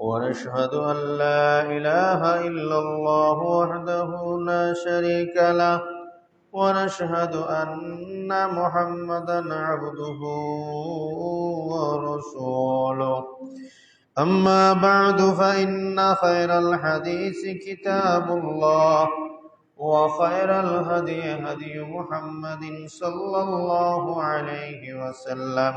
ونشهد أن لا إله إلا الله وحده لا شريك له ونشهد أن محمدا عبده ورسوله. أما بعد فإن خير الحديث كتاب الله وخير الهدي هدي محمد صلى الله عليه وسلم.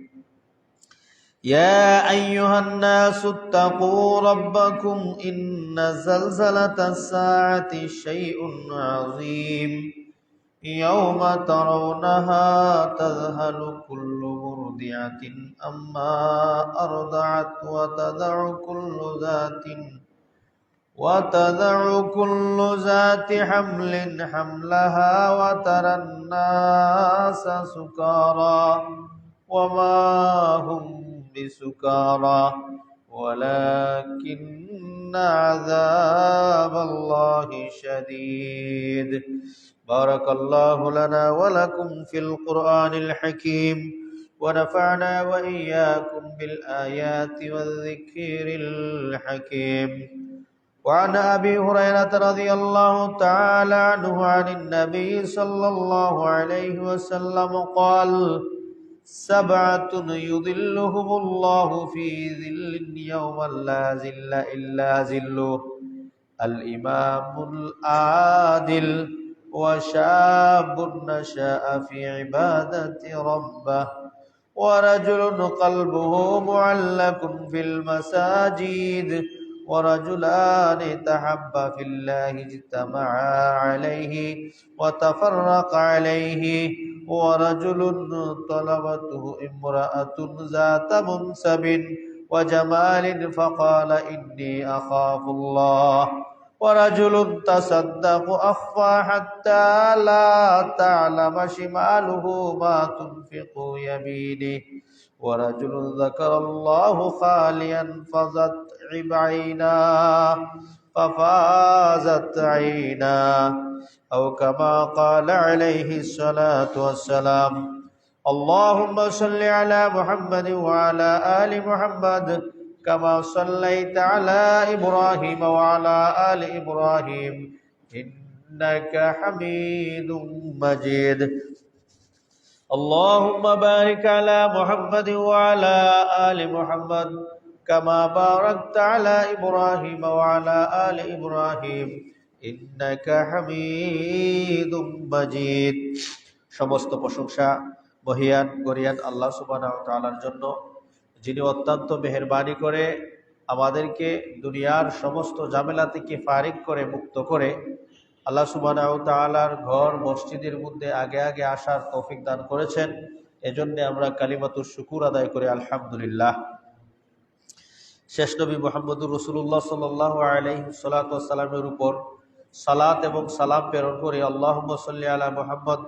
يا أيها الناس اتقوا ربكم إن زلزلة الساعة شيء عظيم. يوم ترونها تذهل كل مرضعة أما أرضعت وتدع كل ذات وتدع كل ذات حمل حملها وترى الناس سكارى. وما هم بسكارى ولكن عذاب الله شديد. بارك الله لنا ولكم في القرآن الحكيم ونفعنا وإياكم بالآيات والذكر الحكيم. وعن أبي هريرة رضي الله تعالى عنه عن النبي صلى الله عليه وسلم قال سبعة يظلهم الله في ظل يوم لا ظل إلا ظله الإمام العادل وشاب نشأ في عبادة ربه ورجل قلبه معلق في المساجد ورجلان تحبا في الله اجتمعا عليه وتفرق عليه ورجل طلبته امرأة ذات منسب وجمال فقال إني أخاف الله ورجل تصدق أخفى حتى لا تعلم شماله ما تنفق يمينه ورجل ذكر الله خاليا فزت عينا ففازت عينا أو كما قال عليه الصلاة والسلام اللهم صل على محمد وعلى آل محمد كما صليت على إبراهيم وعلى آل إبراهيم إنك حميد مجيد اللهم بارك على محمد وعلى آل محمد كما باركت على إبراهيم وعلى آل إبراهيم إنك حميد مجيد সমস্ত প্রশংসা বহিয়ান গরিয়ান আল্লাহ সুবহানাহু ওয়া তাআলার জন্য যিনি অত্যন্ত মেহেরবানি করে আমাদেরকে দুনিয়ার সমস্ত ঝামেলা থেকে ফারিক করে মুক্ত করে আল্লাহ সুবহানাহু ওয়া তাআলার ঘর মসজিদের মধ্যে আগে আগে আসার তৌফিক দান করেছেন এজন্য আমরা কালিমাতুর শুকুর আদায় করে আলহামদুলিল্লাহ শেষ নবী মোহাম্মদুর রসুল্লাহ সাল্লাহ আলহিসাল্লামের উপর সালাত এবং সালাম প্রেরণ করে আল্লাহ সাল্লি আলা মোহাম্মদ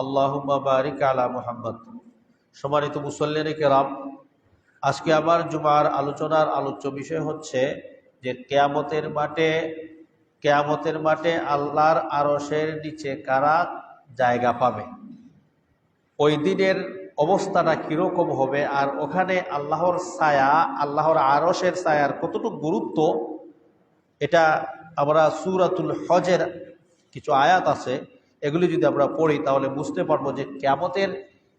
আল্লাহ বারিক আলা মোহাম্মদ। সম্মানিত মুসল্লিন কেরাম, আজকে আমার জুমার আলোচনার আলোচ্য বিষয় হচ্ছে যে কেয়ামতের মাঠে কেয়ামতের মাঠে আল্লাহর আরসের নিচে কারা জায়গা পাবে? ওই দিনের অবস্থাটা কীরকম হবে আর ওখানে আল্লাহর ছায়া, আল্লাহর আরসের ছায়ার কতটুকু গুরুত্ব, এটা আমরা সুরাতুল হজের কিছু আয়াত আছে, এগুলি যদি আমরা পড়ি তাহলে বুঝতে পারব যে কেমতের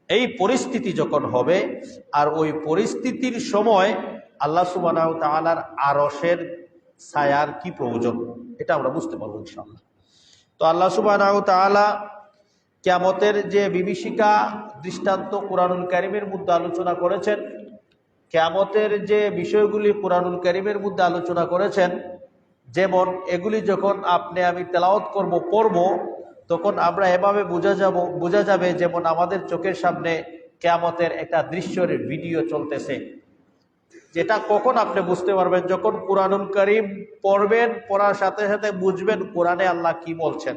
এই পরিস্থিতি যখন হবে আর ওই পরিস্থিতির সময় আল্লাহ সুবাহ তালার আরসের ছায়ার কি প্রয়োজন, এটা আমরা বুঝতে পারব ইনশাল্লাহ তো আল্লাহ সুবাহ তালা কেয়ামতের যে বিভীষিকা দৃষ্টান্ত কোরআনুল কারিমের মধ্যে আলোচনা করেছেন, কেয়ামতের যে বিষয়গুলি কোরআনুল কারিমের মধ্যে আলোচনা করেছেন, যেমন এগুলি যখন আপনি আমি তেলাওত করব, পড়ব, তখন আমরা এভাবে বোঝা যাব, বোঝা যাবে যেমন আমাদের চোখের সামনে কেয়ামতের একটা দৃশ্যের ভিডিও চলতেছে। যেটা কখন আপনি বুঝতে পারবেন? যখন কোরআনুল করিম পড়বেন, পড়ার সাথে সাথে বুঝবেন কোরআনে আল্লাহ কি বলছেন।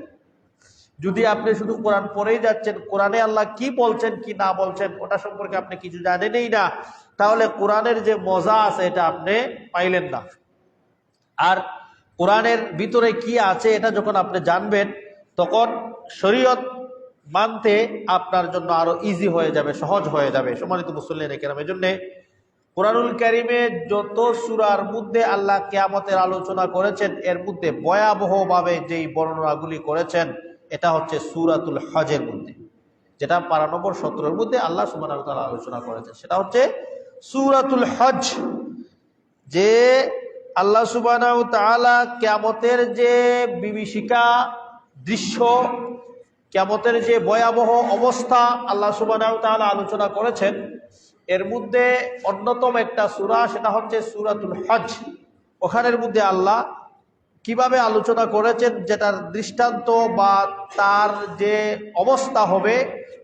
যদি আপনি শুধু কোরআন পড়েই যাচ্ছেন, কোরআনে আল্লাহ কি বলছেন, কি না বলছেন, ওটা সম্পর্কে আপনি কিছু জানেনই না, তাহলে কোরআনের যে মজা আছে, এটা আপনি পাইলেন না। আর কোরআনের ভিতরে কি আছে, এটা যখন আপনি জানবেন, তখন শরীয়ত মানতে আপনার জন্য আরও ইজি হয়ে যাবে, সহজ হয়ে যাবে, সম্মানিত মুসল্লিন কেরাম। এই জন্যে কোরআনুল কারিমে যত সুরার মধ্যে আল্লাহ কেয়ামতের আলোচনা করেছেন, এর মধ্যে ভয়াবহভাবে যেই বর্ণনাগুলি করেছেন এটা হচ্ছে সুরাতুল হজের মধ্যে। যেটা পারা নম্বর সতেরোর মধ্যে আল্লাহ সুমান আলোচনা করেছেন। সেটা হচ্ছে সুরাতুল হজ। যে আল্লাহ সুবাহ কেয়ামতের যে বিভীষিকা দৃশ্য, কেয়ামতের যে ভয়াবহ অবস্থা আল্লাহ সুবাহ আলোচনা করেছেন, এর মধ্যে অন্যতম একটা সুরা, সেটা হচ্ছে সুরাতুল হজ। ওখানের মধ্যে আল্লাহ কীভাবে আলোচনা করেছেন, যেটার দৃষ্টান্ত বা তার যে অবস্থা হবে,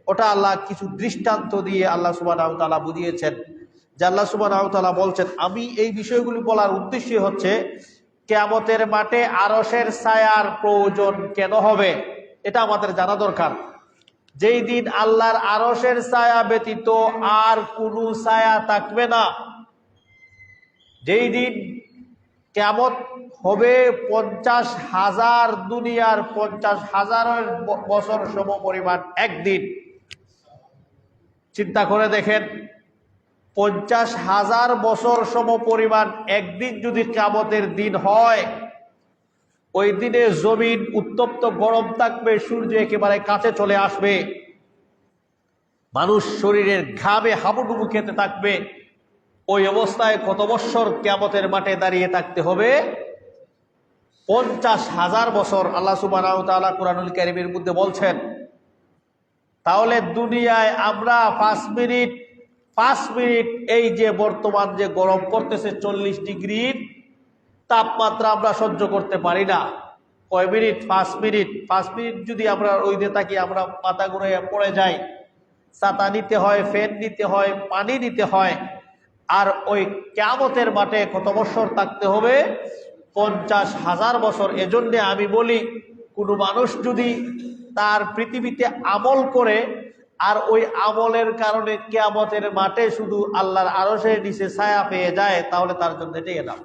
ওটা আল্লাহ কিছু দৃষ্টান্ত দিয়ে আল্লাহ সুবাহ তাআলা বুঝিয়েছেন। যে আল্লাহ সুবান সুবাহ বলছেন, আমি এই বিষয়গুলি বলার উদ্দেশ্য হচ্ছে, কেয়ামতের মাঠে আরসের ছায়ার প্রয়োজন কেন হবে? এটা আমাদের জানা দরকার। যেই দিন আল্লাহর আরসের ছায়া ব্যতীত আর কোনো ছায়া থাকবে না। যেই দিন কেমত হবে পঞ্চাশ হাজার দুনিয়ার পঞ্চাশ হাজারের বছর সম পরিমাণ একদিন। চিন্তা করে দেখেন, পঞ্চাশ হাজার বছর সম পরিমাণ একদিন যদি কামতের দিন হয়, ওই দিনে জমিন উত্তপ্ত, গরম থাকবে, সূর্য একেবারে কাছে চলে আসবে। মানুষ শরীরের ঘামে হাবুডুবু খেতে থাকবে। ওই অবস্থায় কত বৎসর কেমতের মাঠে দাঁড়িয়ে থাকতে হবে। পঞ্চাশ হাজার বছর আল্লাহ সুবাহ কোরআনুল কারিমের মধ্যে বলছেন, তাহলে দুনিয়ায় আমরা পাঁচ মিনিট পাঁচ মিনিট এই যে বর্তমান যে গরম করতেছে চল্লিশ ডিগ্রির তাপমাত্রা আমরা সহ্য করতে পারি না। কয় মিনিট? পাঁচ মিনিট। পাঁচ মিনিট যদি আমরা ওই দিয়ে থাকি, আমরা পাতা ঘুরে পড়ে যাই। ছাতা নিতে হয়, ফ্যান নিতে হয়, পানি নিতে হয়। আর ওই কেমতের মাঠে কত বছর থাকতে হবে? পঞ্চাশ হাজার বছর। এজন্যে আমি বলি, কোনো মানুষ যদি তার পৃথিবীতে আমল করে, আর ওই আমলের কারণে কেয়ামতের মাঠে শুধু আল্লাহর আরসের নিচে ছায়া পেয়ে যায়, তাহলে তার জন্য এটাই নাম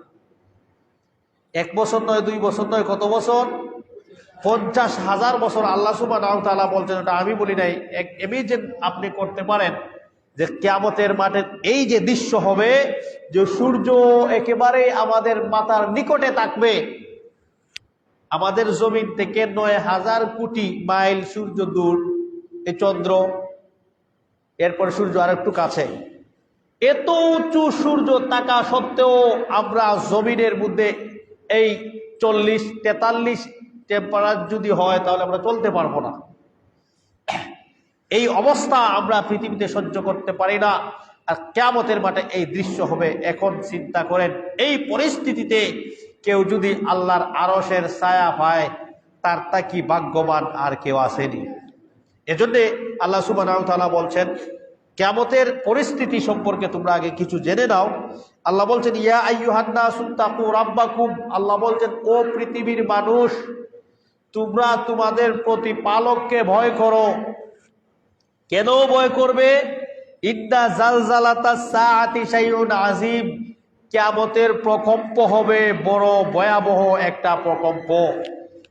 এক বছর নয়, দুই বছর নয়, কত বছর? পঞ্চাশ হাজার বছর আল্লাহ সুবাহ বলছেন, ওটা আমি বলি নাই। এক যে আপনি করতে পারেন যে কেয়ামতের মাঠে এই যে দৃশ্য হবে, যে সূর্য একেবারে আমাদের মাথার নিকটে থাকবে। আমাদের জমিন থেকে নয় হাজার কোটি মাইল সূর্য দূর, এ চন্দ্র, এরপর সূর্য আর একটু কাছে। এত উঁচু সূর্য থাকা সত্ত্বেও আমরা জমিনের মধ্যে এই চল্লিশ তেতাল্লিশ টেম্পারেচার যদি হয়, তাহলে আমরা চলতে পারব না। এই অবস্থা আমরা পৃথিবীতে সহ্য করতে পারি না। আর কেমতের মাঠে এই দৃশ্য হবে। এখন চিন্তা করেন, এই পরিস্থিতিতে কেউ যদি আল্লাহর আরসের ছায়া পায় তার তা কি ভাগ্যবান আর কেউ আসেনি? এজন্যে আল্লাহ সুবাহ বলছেন কেমতের পরিস্থিতি সম্পর্কে তোমরা আগে কিছু জেনে নাও। আল্লাহ বলছেন, ইয়া আইয়ুহান্না সুত্তাকু রাব্বাকুম। আল্লাহ বলছেন, ও পৃথিবীর মানুষ, তোমরা তোমাদের প্রতিপালককে ভয় করো। কেন ভয় করবে? ইদ্দা জালজালাতা সাআতি আজিম প্রকম্প হবে বড় ভয়াবহ একটা প্রকম্প।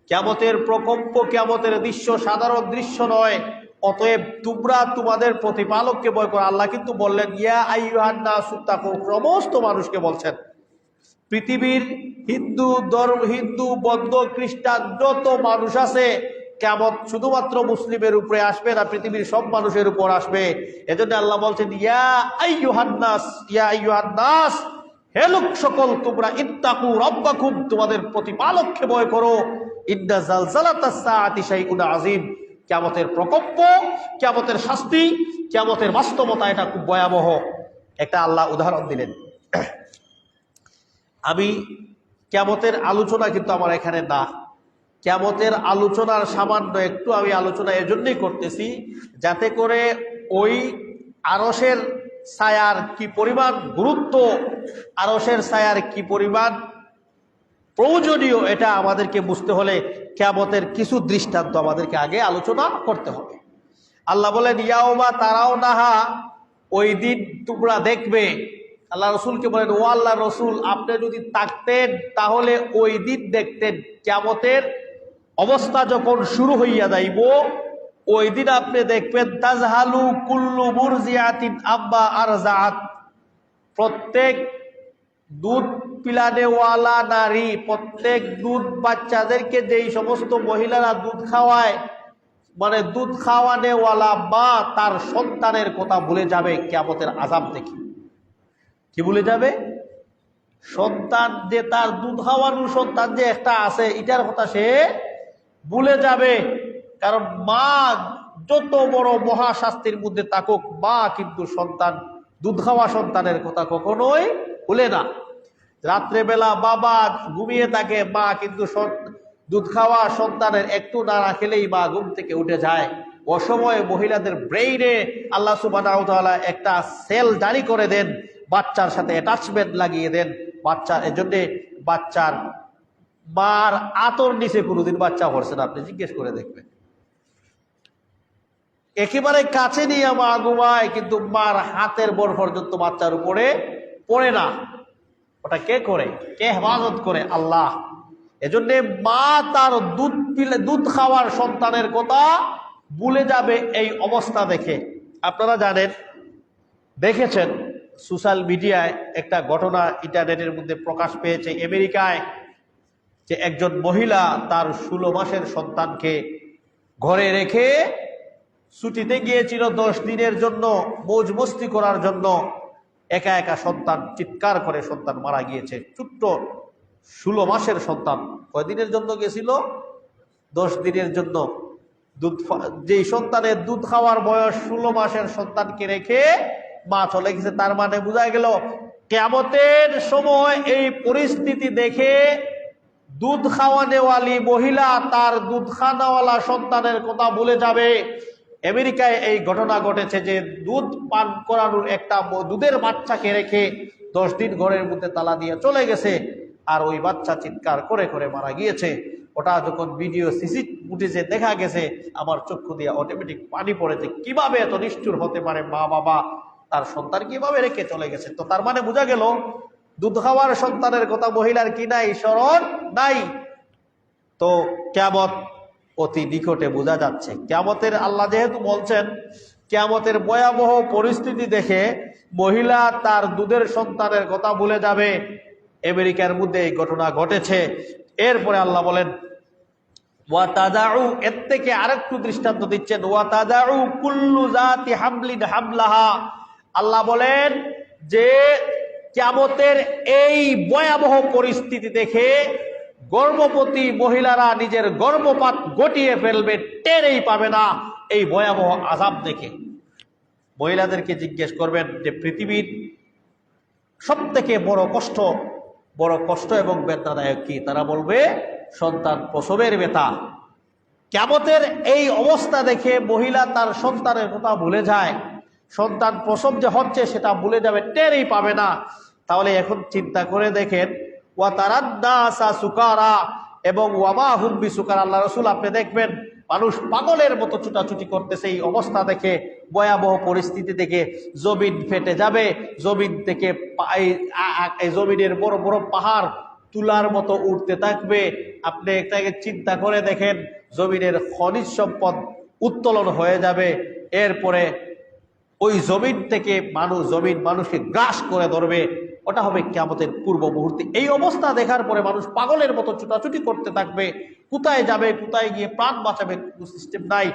কিয়ামতের প্রকম্প কিয়ামতের দৃশ্য সাধারণ দৃশ্য নয়। অতএব তোমরা তোমাদের প্রতিপালককে ভয় করো। আল্লাহ কিন্তু বললেন, ইয়া আইয়ুহান্না সুত্তাকু সমস্ত মানুষকে বলছেন। পৃথিবীর হিন্দু, ধর্ম, হিন্দু, বৌদ্ধ, খ্রিস্টান, যত মানুষ আছে কেমন শুধুমাত্র মুসলিমের উপরে আসবে না পৃথিবীর সব মানুষের উপর আসবে? এজন্য আল্লাহ বলছেন, ইয়া আইয়ুহান্নাস ইয়া আইয়ুহান্নাস, হে লোক সকল, তোমরা ইত্তাকু রব্বাকুম, তোমাদের প্রতিপালককে ভয় করো। ইন্না জালজালাতাস সাআতি শাইউন আযীম। কেমতের প্রকোপ কেমতের শাস্তি, কেমতের বাস্তবতা এটা খুব ভয়াবহ। একটা আল্লাহ উদাহরণ দিলেন। আমি কেমতের আলোচনা কিন্তু আমার এখানে না। কেমতের আলোচনার সামান্য একটু আমি আলোচনা এজন্যই করতেছি, যাতে করে ওই আরসের ছায়ার কি পরিমাণ গুরুত্ব আরসের ছায়ার কি পরিমাণ প্রয়োজনীয় এটা আমাদেরকে বুঝতে হলে কেমতের কিছু দৃষ্টান্ত আমাদেরকে আগে আলোচনা করতে হবে। আল্লাহ বলেন ইয়াওমা তারাও নাহা ওই দিন তোমরা দেখবে। আল্লাহ রসুলকে বলেন, ও আল্লাহ রসুল, আপনি যদি তাকতেন তাহলে ওই দিন দেখতেন কেমতের অবস্থা যখন শুরু হইয়া যাইব, ওই দিন আপনি দেখবেন, তাজহালু কুল্লু মুরজিয়াতিন আব্বা আর প্রত্যেক দুধ পিলানেওয়ালা নারী, প্রত্যেক দুধ বাচ্চাদেরকে যেই সমস্ত মহিলারা দুধ খাওয়ায় মানে দুধ খাওয়ানেওয়ালা মা তার সন্তানের কথা ভুলে যাবে কেমতের আজাব দেখি। কি ভুলে যাবে? সন্তান যে তার দুধ খাওয়ানোর সন্তান যে একটা আছে, এটার কথা সে ভুলে যাবে। কারণ মা যত বড় মহাশাস্তির মধ্যে থাকুক, মা কিন্তু সন্তান, দুধ খাওয়া সন্তানের কথা কখনোই ভুলে না। রাত্রেবেলা বাবা ঘুমিয়ে থাকে, মা কিন্তু দুধ খাওয়া সন্তানের একটু না রাখলেই মা ঘুম থেকে উঠে যায়। অসময়ে মহিলাদের ব্রেইনে আল্লাহ সুবাহ একটা সেল জারি করে দেন, বাচ্চার সাথে অ্যাটাচমেন্ট লাগিয়ে দেন। বাচ্চার, এজন্যে বাচ্চার মার আতর নিচে কোনোদিন বাচ্চা পড়ছে না, আপনি জিজ্ঞেস করে দেখবেন। একেবারে কাছে নিয়ে মা ঘুমায়, কিন্তু মার হাতের বর পর্যন্ত বাচ্চার উপরে পড়ে না। ওটা কে করে? কে হেফাজত করে? আল্লাহ। এজন্য মা তার দুধ পিলে দুধ খাওয়ার সন্তানের কথা ভুলে যাবে এই অবস্থা দেখে। আপনারা জানেন, দেখেছেন, সোশ্যাল মিডিয়ায় একটা ঘটনা ইন্টারনেটের মধ্যে প্রকাশ পেয়েছে, আমেরিকায়। যে একজন মহিলা তার ষোলো মাসের সন্তানকে ঘরে রেখে ছুটিতে গিয়েছিল দশ দিনের জন্য, মৌজ মস্তি করার জন্য। একা একা সন্তান চিৎকার করে সন্তান মারা গিয়েছে। ছোট্ট ষোলো মাসের সন্তান কয়দিনের জন্য গেছিল দশ দিনের জন্য। দুধ যেই সন্তানের দুধ খাওয়ার বয়স ষোলো মাসের সন্তানকে রেখে মা চলে গেছে। তার মানে বোঝা গেল কেমতের সময় এই পরিস্থিতি দেখে দুধ খাওয়ানেওয়ালি মহিলা তার দুধ খানাওয়ালা সন্তানের কথা ভুলে যাবে। আমেরিকায় এই ঘটনা ঘটেছে যে দুধ পান করানোর একটা দুধের বাচ্চাকে রেখে দশ দিন ঘরের মধ্যে তালা দিয়ে চলে গেছে আর ওই বাচ্চা চিৎকার করে করে মারা গিয়েছে। ওটা যখন ভিডিও সিসি ফুটেজে দেখা গেছে, আমার চক্ষু দিয়ে অটোমেটিক পানি পড়েছে কীভাবে এত নিষ্ঠুর হতে পারে মা বাবা তার সন্তান কীভাবে রেখে চলে গেছে? তো তার মানে বোঝা গেল দুধ খাওয়ার সন্তানের কথা মহিলার কি নাই? স্মরণ নাই। তো কেমত অতি নিকটে বোঝা যাচ্ছে। কেমতের আল্লাহ যেহেতু বলছেন কেমতের ভয়াবহ পরিস্থিতি দেখে মহিলা তার দুধের সন্তানের কথা ভুলে যাবে। আমেরিকার মধ্যে এই ঘটনা ঘটেছে। এরপরে আল্লাহ বলেন ওয়া তাদাউ এর থেকে আরেকটু দৃষ্টান্ত দিচ্ছেন ওয়া তাদাউ কুল্লু জাতি হামলিন হামলাহা আল্লাহ বলেন, যে কেমতের এই ভয়াবহ পরিস্থিতি দেখে গর্ভবতী মহিলারা নিজের গর্ভপাত গটিয়ে ফেলবে, টেরেই পাবে না এই ভয়াবহ আজাব দেখে। মহিলাদেরকে জিজ্ঞেস করবেন যে, পৃথিবীর সব থেকে বড় কষ্ট বড় কষ্ট এবং বেদনাদায়ক কি? তারা বলবে, সন্তান প্রসবের বেতা কেমতের এই অবস্থা দেখে মহিলা তার সন্তানের কথা ভুলে যায়। সন্তান প্রসব যে হচ্ছে সেটা ভুলে যাবে, টেরই পাবে না। তাহলে এখন চিন্তা করে দেখেন, ওয়া তারাদ্দাসা সুকারা এবং ওয়ামা হুম্বি সুকার আল্লাহ রসুল আপনি দেখবেন, মানুষ পাগলের মতো ছুটাছুটি করতেছে এই অবস্থা দেখে, ভয়াবহ পরিস্থিতি দেখে, জমিন ফেটে যাবে, জমিন থেকে এই জমিনের বড় বড় পাহাড় তুলার মতো উঠতে থাকবে। আপনি এটাকে চিন্তা করে দেখেন, জমিনের খনিজ সম্পদ উত্তোলন হয়ে যাবে, এরপরে ওই জমিন থেকে মানুষ, জমিন মানুষকে গ্রাস করে ধরবে। ওটা হবে কেমতের পূর্ব মুহূর্তে। এই অবস্থা দেখার পরে মানুষ পাগলের মতো ছুটাছুটি করতে থাকবে। কোথায় যাবে, কোথায় গিয়ে প্রাণ বাঁচাবে সিস্টেম নাই।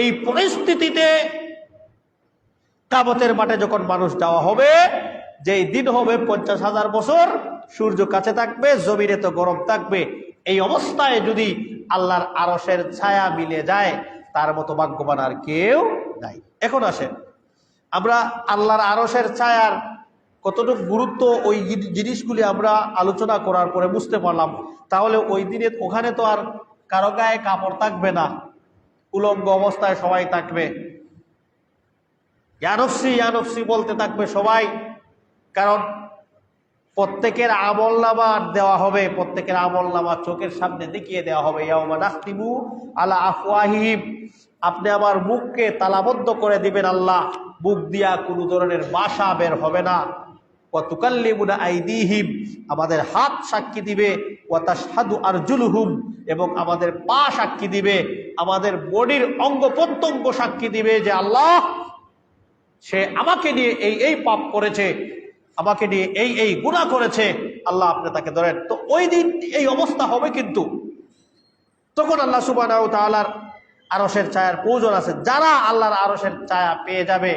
এই পরিস্থিতিতে কাবতের মাঠে যখন মানুষ যাওয়া হবে, যেই দিন হবে পঞ্চাশ হাজার বছর, সূর্য কাছে থাকবে, জমিনে তো গরম থাকবে। এই অবস্থায় যদি আল্লাহর আরসের ছায়া মিলে যায়, তার মতো ভাগ্যবান আর কেউ নাই। এখন আসেন। আমরা আল্লাহর আরসের ছায়ার কতটুকু গুরুত্ব ওই জিনিসগুলি আমরা আলোচনা করার পরে বুঝতে পারলাম। তাহলে ওই দিনে ওখানে তো আর কারও গায়ে কাপড় থাকবে না। উলঙ্গ অবস্থায় সবাই থাকবে। ইয়ানফসি ইয়ানফসি বলতে থাকবে সবাই। কারণ প্রত্যেকের আমল নামা দেওয়া হবে, প্রত্যেকের আমল নামা চোখের সামনে দেখিয়ে দেওয়া হবে। ইয়াউমা নাখতিমু আলা আফওয়াহিহিম। আপনি আমার মুখকে তালাবদ্ধ করে দিবেন আল্লাহ। মুখ দিয়া কোনো ধরনের বাসা বের হবে না। ওয়াতুকাল্লিমুনা আইদিহিম, আমাদের হাত সাক্ষী দিবে। ওয়াতাশহাদু আরজুলুহুম, এবং আমাদের পা সাক্ষী দিবে। আমাদের বডির অঙ্গ প্রত্যঙ্গ সাক্ষী দিবে যে আল্লাহ, সে আমাকে নিয়ে এই এই পাপ করেছে, আমাকে নিয়ে এই এই গুণা করেছে। আল্লাহ আপনি তাকে ধরেন। তো ওই দিন এই অবস্থা হবে কিন্তু। তখন আল্লাহ সুবাহ তালার আরসের ছায়ার প্রয়োজন আছে। যারা আল্লাহর আরসের ছায়া পেয়ে যাবে,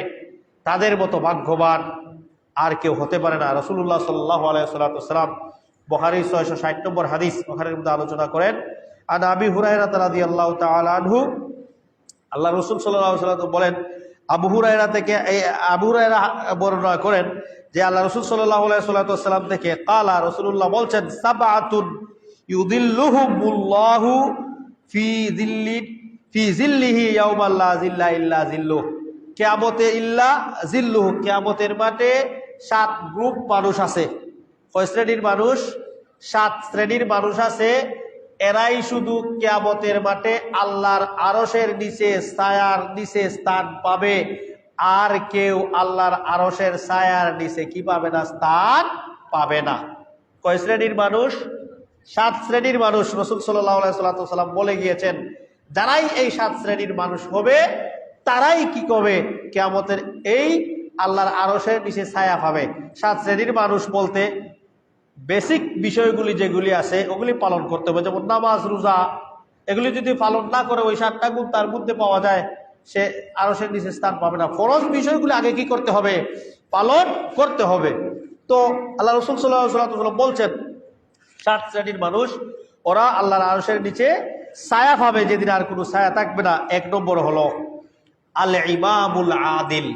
তাদের মতো ভাগ্যবান আর কেউ হতে পারে না। রসুল্লাহ সাল্লাহ আলাইসালাম বহারি ছয়শো ষাট নম্বর হাদিস বহারির মধ্যে আলোচনা করেন আর আবি হুরাইরা তালাদি আল্লাহ তালু আল্লাহ রসুল সাল্লাহ সাল্লাম বলেন, আবু হুরাইরা থেকে এই আবু হুরাইরা বর্ণনা করেন যে আল্লাহ রসুল সাল্লাহ সাল্লাম থেকে কালা রসুল্লাহ বলছেন সাবাতুন ইউদিল্লুহুমুল্লাহু ফি দিল্লি ফি জিল্লিহি ইয়াউমাল্লা জিল্লা ইল্লা জিল্লুহ। কিয়ামতে ইল্লা জিল্লুহ, কিয়ামতের মাঠে সাত গ্রুপ মানুষ আছে। কয় শ্রেণির মানুষ? সাত শ্রেণির মানুষ আছে। এরাই শুধু কেয়ামতের মাঠে আল্লাহর আরসের নিচে ছায়ার নিচে স্থান পাবে। আর কেউ আল্লাহর আরসের ছায়ার নিচে কি পাবে না? স্থান পাবে না। কয় শ্রেণির মানুষ? সাত শ্রেণির মানুষ। রসুল সাল্লাহ সাল্লাম বলে গিয়েছেন যারাই এই সাত শ্রেণির মানুষ হবে, তারাই কি করবে? কেয়ামতের এই আল্লাহর আরসের নিচে ছায়া পাবে। সাত শ্রেণির মানুষ বলতে বেসিক বিষয়গুলি যেগুলি আছে, ওগুলি পালন করতে হবে। যেমন নামাজ, রোজা, এগুলি যদি পালন না করে, ওই সাতটা গুণ তার মধ্যে পাওয়া যায়, সে আরও সে নিচে স্থান পাবে না। ফরজ বিষয়গুলি আগে কি করতে হবে? পালন করতে হবে। তো আল্লাহ রসুল সাল্লাহ বলছেন, সাত শ্রেণির মানুষ, ওরা আল্লাহর আরসের নিচে ছায়া পাবে যেদিন আর কোনো ছায়া থাকবে না। এক নম্বর হলো আল ইমামুল আদিল,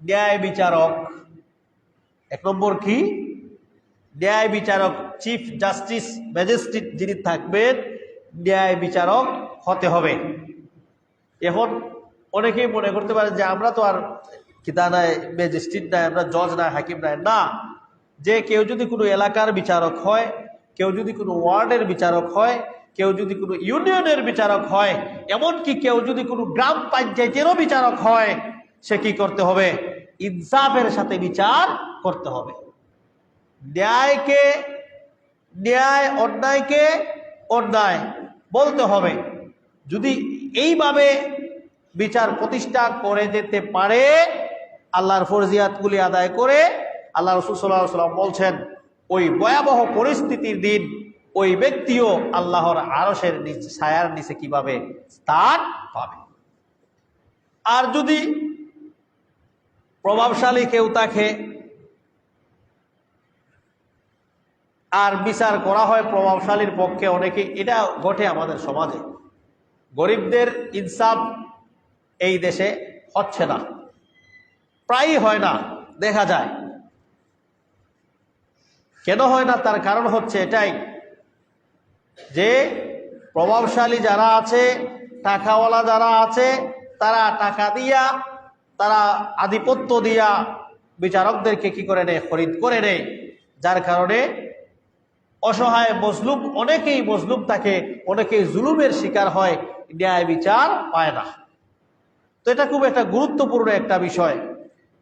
ন্যায় বিচারক। এক নম্বর কি? ন্যায় বিচারক, চিফ জাস্টিস, ম্যাজিস্ট্রেট যিনি থাকবেন, ন্যায় বিচারক হতে হবে। এখন অনেকেই মনে করতে পারে যে আমরা তো আর কিতা নাই, ম্যাজিস্ট্রেট নাই, আমরা জজ নাই, হাকিম নাই। না, যে কেউ যদি কোনো এলাকার বিচারক হয়, কেউ যদি কোনো ওয়ার্ডের বিচারক হয় কেউ যদি কোনো ইউনিয়নের বিচারক হয়, এমনকি কেউ যদি কোনো গ্রাম পঞ্চায়েতেরও বিচারক হয়, সে কি করতে হবে? ইনসাফের সাথে বিচার করতে হবে। ন্যায়কে, ন্যায় অন্যায়কে অন্যায় বলতে হবে। যদি এইভাবে বিচার প্রতিষ্ঠা করে যেতে পারে, আল্লাহর ফরজিয়াতগুলি আদায় করে, আল্লাহ রসুল সাল্লাহ সাল্লাম বলছেন, ওই ভয়াবহ পরিস্থিতির দিন ওই ব্যক্তিও আল্লাহর আরসের নিচে, ছায়ার নিচে কীভাবে স্থান পাবে? আর যদি প্রভাবশালী কেউ তাকে আর বিচার করা হয় প্রভাবশালীর পক্ষে অনেকে, এটা ঘটে আমাদের সমাজে। গরিবদের ইনসাফ এই দেশে হচ্ছে না। প্রায়ই হয় না, দেখা যায়। কেন হয় না? তার কারণ হচ্ছে এটাই। যে প্রভাবশালী যারা আছে, টাকাওয়ালা যারা আছে, তারা টাকা দিয়া, তারা আধিপত্য দিয়া বিচারকদেরকে কি করে নেয়? খরিদ করে নেয়। যার কারণে অসহায় মজলুম, অনেকেই মজলুম থাকে, অনেকেই জুলুমের শিকার হয়, ন্যায় বিচার পায় না। তো এটা খুব একটা গুরুত্বপূর্ণ একটা বিষয়।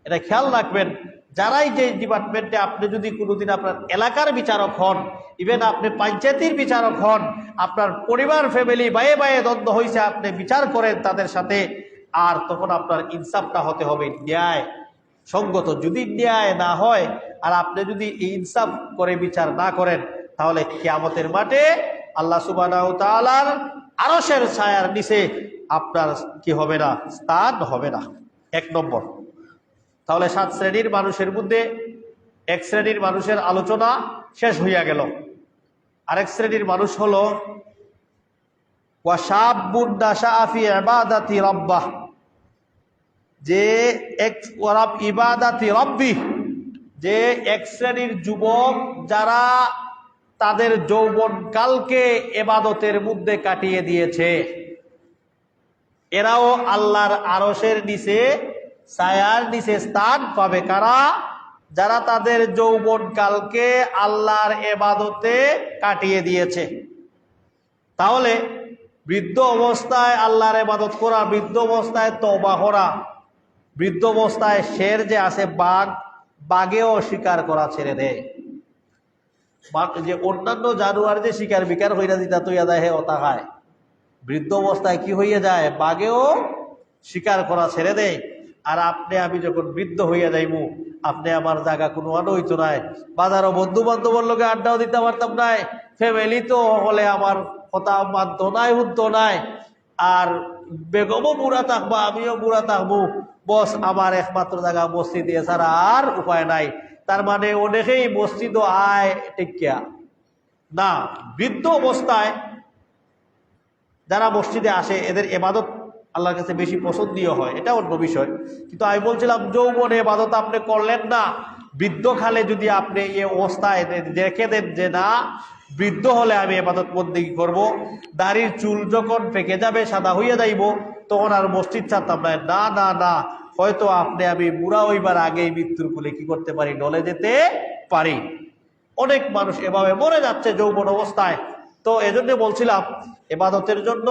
এটা খেয়াল রাখবেন যারাই যে ডিপার্টমেন্টে আপনি যদি কোনোদিন আপনার এলাকার বিচারক হন ইভেন আপনি পঞ্চায়েতের বিচারক হন, আপনার পরিবার ফ্যামিলি বায়ে বায়ে দ্বন্দ্ব হয়েছে আপনি বিচার করেন তাদের সাথে, আর তখন আপনার ইনসাফটা হতে হবে ন্যায় সঙ্গত। যদি ন্যায় না হয়, আর আপনি যদি এই ইনসাফ করে বিচার না করেন, তাহলে কিয়ামতের মাঠে আল্লাহ সুবাহ তালার আরসের ছায়ার নিচে আপনার কি হবে না? স্থান হবে না। এক নম্বর। তাহলে সাত শ্রেণির মানুষের মধ্যে এক শ্রেণির মানুষের আলোচনা শেষ হইয়া গেল। আরেক শ্রেণির মানুষ হলো রাব্বাহ যে এক ইবাদাতি রব্বি, যে এক শ্রেণির যুবক যারা তাদের যৌবনকালকে এবাদতের মধ্যে কাটিয়ে দিয়েছে। এরাও আল্লাহর আরসের নিচে ছায়ার নিচে স্থান পাবে কারা? যারা তাদের যৌবনকালকে আল্লাহর এবাদতে কাটিয়ে দিয়েছে। তাহলে বৃদ্ধ অবস্থায় আল্লাহর এবাদত করা, বৃদ্ধ অবস্থায় তবা করা, বৃদ্ধ অবস্থায় শের যে আছে বাঘ, বাঘেও শিকার করা ছেড়ে দেয় যে অন্যান্য জানুয়ার যে শিকার, বিকার হইয়া দিতা তৈয়া দেয়, হে অতা খায়। বৃদ্ধ অবস্থায় কি হইয়া যায়? বাঘেও শিকার করা ছেড়ে দেয় আর আপনি, আমি যখন বৃদ্ধ হইয়া যাইমু, আপনি আমার জায়গা কোনো হইতো নাই। বাজারও বন্ধু বান্ধবের লোকে আড্ডাও দিতে পারতাম নাই। ফ্যামিলি তো হলে আমার কথা মানত নাই, শুনতো নাই। আর বেগমও বুড়া থাকব, আমিও বুড়া থাকব। বস, আমার একমাত্র জায়গা মসজিদ, এছাড়া আর উপায় নাই। তার মানে অনেকেই মসজিদও আয় টিকিয়া না, বৃদ্ধ অবস্থায় যারা মসজিদে আসে, এদের এবাদত আল্লাহর কাছে বেশি পছন্দীয় হয় এটা অন্য বিষয়। কিন্তু আমি বলছিলাম, যৌবনে এবাদত আপনি করলেন না। বৃদ্ধ খালে যদি আপনি এই অবস্থায় দেখে দেন যে না, বৃদ্ধ হলে আমি এবাদত বন্দি করব, দাড়ির চুল যখন পেকে যাবে, সাদা হইয়া যাইব, তখন আর মসজিদ ছাড়তাম না। না না না, হয়তো আপনি, আমি বুড়া হইবার আগেই মৃত্যুর কুলে কি করতে পারি? ডলে যেতে পারি। অনেক মানুষ এভাবে মরে যাচ্ছে যৌবন অবস্থায়। তো এজন্য বলছিলাম, এবাদতের জন্য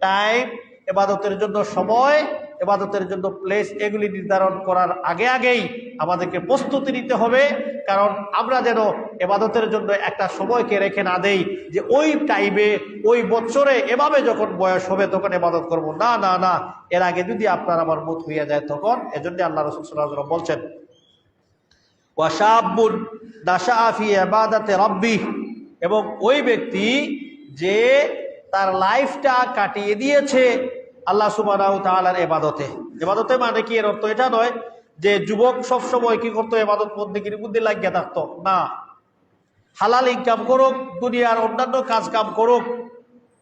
টাইম এবাদতের জন্য সময়, এবাদতের জন্য প্লেস এগুলি নির্ধারণ করার আগে আগেই আমাদেরকে প্রস্তুতি নিতে হবে। কারণ আমরা যেন এবাদতের জন্য একটা সময়কে রেখে না দেই যে ওই টাইমে ওই বছরে এভাবে যখন বয়স হবে তখন এবাদত করব। না না না, এর আগে যদি আপনার আমার মত হইয়া যায় তখন এজন্য আল্লাহ রসুল সাল্লাহ বলছেন ওয়াশাবুন নাশাআফি ইবাদাতে রব্বি এবং ওই ব্যক্তি যে তার লাইফটা কাটিয়ে দিয়েছে আল্লাহ সুবহানাহু তাআলার ইবাদতে। ইবাদতে মানে কি? এর অর্থ এটা নয় যে যুবক সব সময় কি করতো? ইবাদত বন্দেগীর মধ্যে লাগিয়ে থাকতো? না। হালাল ইনকাম করুক, দুনিয়ার অন্যান্য কাজ কাম করুক,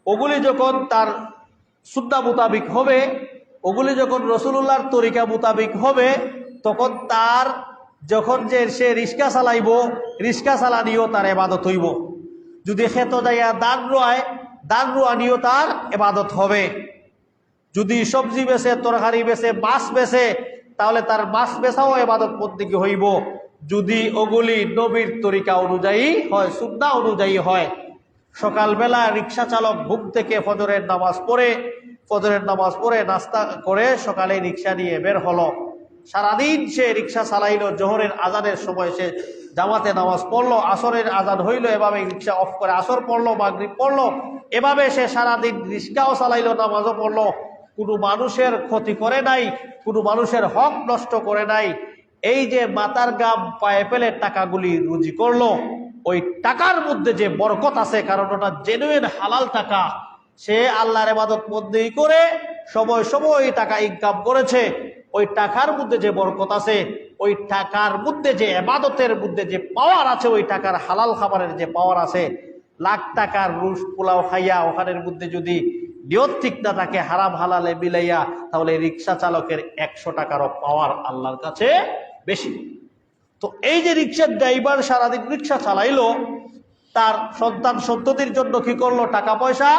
ওগুলি যখন তার সুদ্দা মোতাবিক হবে, ওগুলি যখন রসুল্লাহর তরিকা মোতাবিক হবে, তখন তার যখন যে সে রিক্সা চালাইব রিক্সা চালানিও তার এবাদত হইব। যদি খেত যাইয়া দান রোয়ায়, দান রোয়ানিও তার এবাদত হবে। যদি সবজি বেছে তরকারি বেছে মাছ বেছে তাহলে তার মাছ বেচাও এবাদত পদ্ধতি হইব। যদি ওগুলি নবীর তরিকা অনুযায়ী হয় সুন্না অনুযায়ী হয়, সকালবেলা রিক্সা চালক ঘুম থেকে ফজরের নামাজ পড়ে, ফজরের নামাজ পড়ে, নাস্তা করে সকালে রিক্সা নিয়ে বের হলো। সারাদিন সে রিক্সা চালাইলো, জোহরের আজানের সময় সে জামাতে নামাজ পড়ল, আসরের আজান হইল, এভাবে রিক্সা অফ করে আসর পড়ল, মাগরিব পড়ল, এভাবে সে সারাদিন রিক্সাও চালাইলো, নামাজও পড়ল কোনো মানুষের ক্ষতি করে নাই, কোনো মানুষের হক নষ্ট করে নাই। এই যে মাতার গাম পায়ে ফেলে টাকাগুলি রুজি করল, ওই টাকার মধ্যে যে বরকত আছে, কারণ ওটা জেনুইন হালাল টাকা, সে আল্লাহর এবাদত মধ্যেই করে সময় সময় টাকা ইনকাম করেছে। ওই টাকার মধ্যে যে বরকত আছে, ওই টাকার মধ্যে যে এবাদতের মধ্যে যে পাওয়ার আছে, ওই টাকার হালাল খাবারের যে পাওয়ার আছে, লাখ টাকার রুশ পোলাও খাইয়া ওখানের মধ্যে যদি নিয়ত ঠিক না থাকে হারাম হালালে মিলাইয়া তাহলে রিক্সা চালকের একশো টাকারও পাওয়ার আল্লাহর কাছে বেশি। তো এই যে রিক্সার ড্রাইভার সারাদিন রিক্সা চালাইলো, তার সন্তান সন্ততির জন্য কি করল? টাকা পয়সা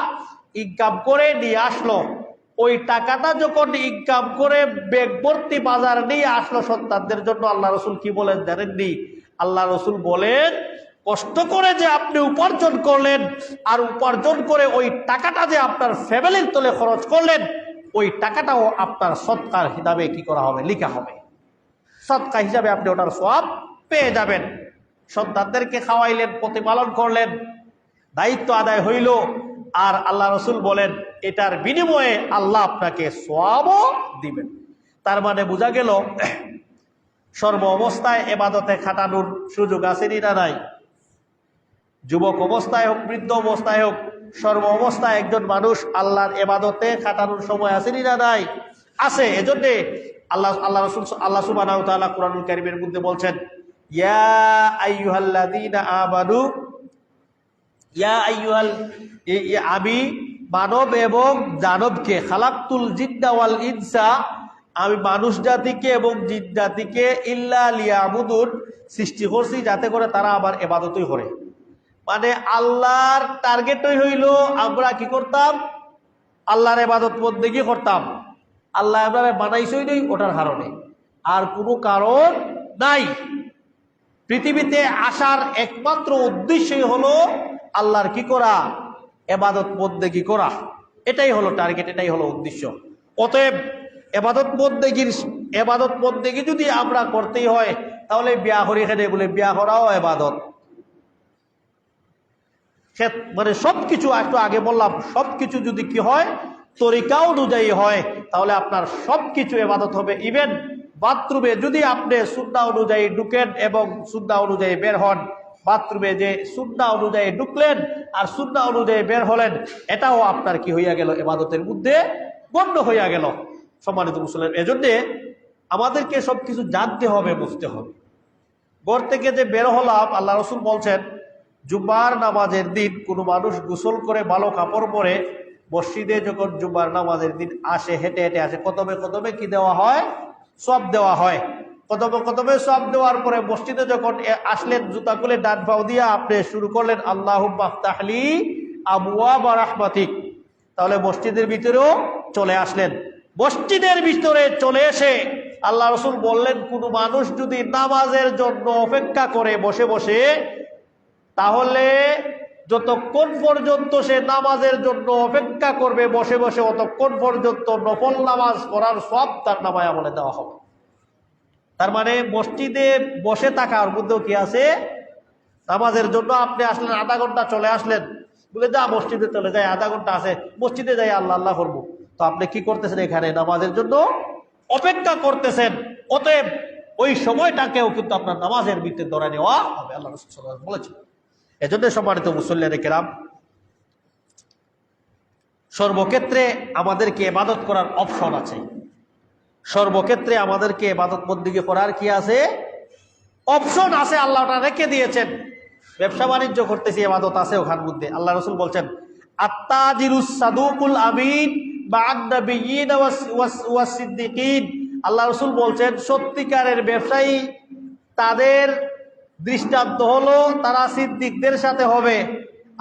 ইনকাম করে নিয়ে আসলো। ওই টাকাটা যখন ইনকাম করে বেগ ভর্তি বাজার নিয়ে আসলো সন্তানদের জন্য, আল্লাহ রসুল কি বলেন জানেননি? আল্লাহ রসুল বলেন কষ্ট করে যে আপনি উপার্জন করলেন, আর উপার্জন করে ওই টাকাটা যে আপনার ফ্যামিলির তলে খরচ করলেন, ওই টাকাটাও আপনার সৎকার হিসাবে কি করা হবে, লিখা হবে। সৎকার হিসাবে আপনি ওটার সব পেয়ে যাবেন। সন্তানদেরকে খাওয়াইলেন, প্রতিপালন করলেন, দায়িত্ব আদায় হইল, আর আল্লাহ রসুল বলেন, এটার বিনিময়ে আল্লাহ আপনাকে সবও দিবেন। তার মানে বোঝা গেল, সর্ব অবস্থায় এবাদতে খাটানোর সুযোগ আছে না নাই? যুবক অবস্থায় হোক, বৃদ্ধ অবস্থায় হোক, সর্ব অবস্থায় একজন মানুষ আল্লাহর এবাদতে খাটানোর সময় আছে না নাই? আছে, এজন্যে আল্লাহ আল্লাহ রসুল, আল্লাহ সুবাহ কোরআনুল কারিমের মধ্যে বলছেন, ইয়া আইয়ুহাল্লাযীনা আমানু, ইয়া আইয়ুহাল আমি মানব এবং দানবকে খালাক্তুল জিদ্দা ওয়াল ইনসা, আমি মানুষ জাতিকে এবং জিন জাতিকে ইল্লা লিয়াবুদুন, সৃষ্টি করছি যাতে করে তারা আবার এবাদতই করে। মানে আল্লাহর টার্গেটই হইল, আমরা কি করতাম? আল্লাহর এবাদত বন্দেগি করতাম? আল্লাহ আমরা বানাইছই নেই ওটার কারণে। আর কোনো কারণ নাই। পৃথিবীতে আসার একমাত্র উদ্দেশ্যই হলো আল্লাহর কি করা? এবাদত বন্দেগি করা? এটাই হলো টার্গেট এটাই হলো উদ্দেশ্য। অতএব এবাদত বন্দেগির এবাদত বন্দেগি যদি আমরা করতেই হয়, তাহলে বিয়া করি এখানে বলে বিয়া করাও এবাদত মানে সবকিছু একটু আগে বললাম, সবকিছু যদি কি হয় তরিকা অনুযায়ী হয়, তাহলে আপনার সবকিছু এবাদত হবে। ইভেন বাথরুমে যদি আপনি সুন্না অনুযায়ী ঢুকেন এবং সুন্না অনুযায়ী বের হন বাথরুমে যে সুন্না অনুযায়ী ঢুকলেন আর সুন্না অনুযায়ী বের হলেন, এটাও আপনার কি হইয়া গেল এবাদতের মধ্যে গণ্য হইয়া গেল। সম্মানিত মুসলিম, এজন্যে আমাদেরকে সবকিছু জানতে হবে, বুঝতে হবে। ঘর থেকে যে বের হলাম, আল্লাহ রসুল বলছেন জুম্মার নামাজের দিন কোনো মানুষ গোসল করে, ভালো কাপড় পরে মসজিদে যখন জুম্মার নামাজের দিন আসে, হেঁটে হেঁটে আসে, কদমে কদমে কি দেওয়া হয়? সব দেওয়া হয়। কদমে কদমে সব দেওয়ার পরে মসজিদে যখন আসলেন, জুতা খুলে ডান পাও দিয়া আপনি শুরু করলেন আল্লাহ মাফতাহলি আবুয়া বা রাহমাতিক। তাহলে মসজিদের ভিতরেও চলে আসলেন। মসজিদের ভিতরে চলে এসে আল্লাহ রসুল বললেন, কোনো মানুষ যদি নামাজের জন্য অপেক্ষা করে বসে বসে তাহলে যতক্ষণ পর্যন্ত সে নামাজের জন্য অপেক্ষা করবে, বসে বসে অতক্ষণ পর্যন্ত নফল নামাজ পড়ার সব তার নামায় আমলে দেওয়া হবে। তার মানে মসজিদে বসে থাকার মধ্যেও কি আছে? নামাজের জন্য আপনি আসলেন, আধা ঘণ্টা চলে আসলেন। বলে, যা, মসজিদে চলে যায় আধা ঘণ্টা আছে। মসজিদে যাই, আল্লাহ আল্লাহ করব। তো আপনি কি করতেছেন এখানে? নামাজের জন্য অপেক্ষা করতেছেন। অতএব ওই সময়টাকেও কিন্তু আপনার নামাজের ভিত্তিতে ধরে নেওয়া হবে, আল্লাহ রসুল বলেছেন। এজন্য সম্মানিত মুসল্লিয়ান কেরাম, সর্বক্ষেত্রে আমাদেরকে এবাদত করার অপশন আছে। সর্বক্ষেত্রে আমাদেরকে এবাদত বন্দিকে করার কি আছে? অপশন আছে, আল্লাহ ওটা রেখে দিয়েছেন। ব্যবসা বাণিজ্য করতেছি এবাদত আছে ওখান মধ্যে। আল্লাহ রসুল বলছেন আত্মাজিরুস সাদুকুল আমিন ওয়াসিদ্দিকিন আল্লাহ রসুল বলছেন, সত্যিকারের ব্যবসায়ী তাদের দৃষ্টান্ত হলো তারা সিদ্দিকদের সাথে হবে,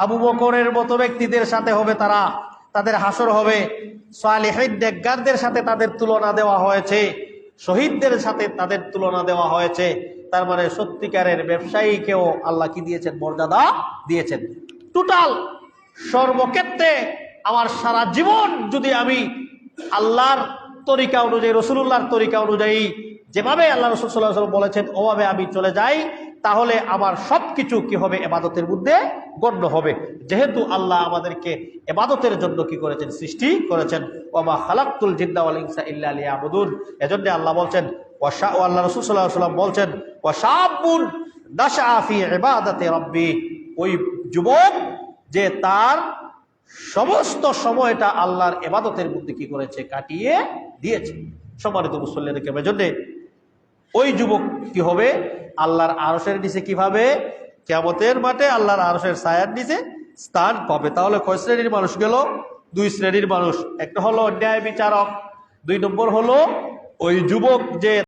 আবু বকরের মতো ব্যক্তিদের সাথে হবে তারা, তাদের হাসর হবে। নেকগারদের সাথে তাদের তুলনা দেওয়া হয়েছে, শহীদদের সাথে তাদের তুলনা দেওয়া হয়েছে। তার মানে সত্যিকারের ব্যবসায়ীকেও আল্লাহ কি দিয়েছেন? মর্যাদা দিয়েছেন। টোটাল সর্বক্ষেত্রে আমার সারা জীবন যদি আমি আল্লাহর তরিকা অনুযায়ী রসুল্লাহর তরিকা অনুযায়ী যেভাবে আল্লাহ রসুল সাল্লাহ বলেছেন, ওভাবে আমি চলে যাই, তাহলে আমার সব কিছু কি হবে? এবাদতের মধ্যে গণ্য হবে। যেহেতু আল্লাহ আমাদেরকে এবাদতের জন্য কি করেছেন? সৃষ্টি করেছেন। ওমা খালাক্তুল জিন্দাওয়াল ইনসা ইল্লা আলিয়াবুদুন এজন্য আল্লাহ বলছেন, ওয়াশা ও আল্লাহ রসুল সাল্লাহ সাল্লাম বলছেন, ওয়াশাবুন নাশাফি ইবাদাতে রব্বি। ওই যুবক যে তার সমস্ত সময়টা আল্লাহর এবাদতের মধ্যে কি করেছে? কাটিয়ে দিয়েছে। সম্মানিত মুসল্লিদেরকে জন্য ওই যুবক কি হবে? আল্লাহর আরসের নিচে কীভাবে? কেমতের মাঠে আল্লাহর আরসের সায়ার নিচে স্থান পাবে। তাহলে কয় শ্রেণির মানুষ গেল? দুই শ্রেণির মানুষ। একটা হলো ন্যায় বিচারক, দুই নম্বর হলো ওই যুবক যে